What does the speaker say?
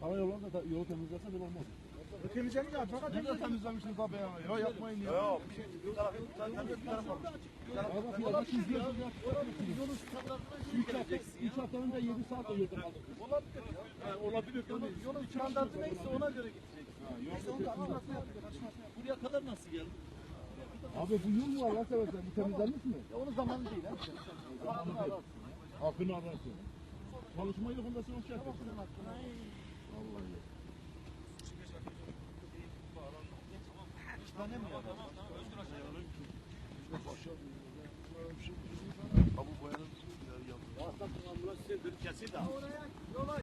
Hava yolunda da yolu temizlese böyle olmaz. Temizledik abi fakat Ne de temizlemişsiniz abi ya. Ya yapmayın ya. Yok. Bir taraf, de bir taraf var. Ya bak ya bak izliyorsunuz ya. Üç hafta, üç hafta önce 7 saat aldım. Olabilir ya. Olabilir. Yolun standartı neyse ona göre gidecek. Neyse onu da açmasını yaptık. Buraya kadar nasıl geldi? Abi bu yol mu Allah seversen bu temizlenmiş mi? Ya onun zamanı değil ha. Zamanını ararsın. Hakkını ararsın. Çalışma yok onda sen hoş geldin. Tane mi ya? Abi bu bayanın ya, ya. Kesin daha.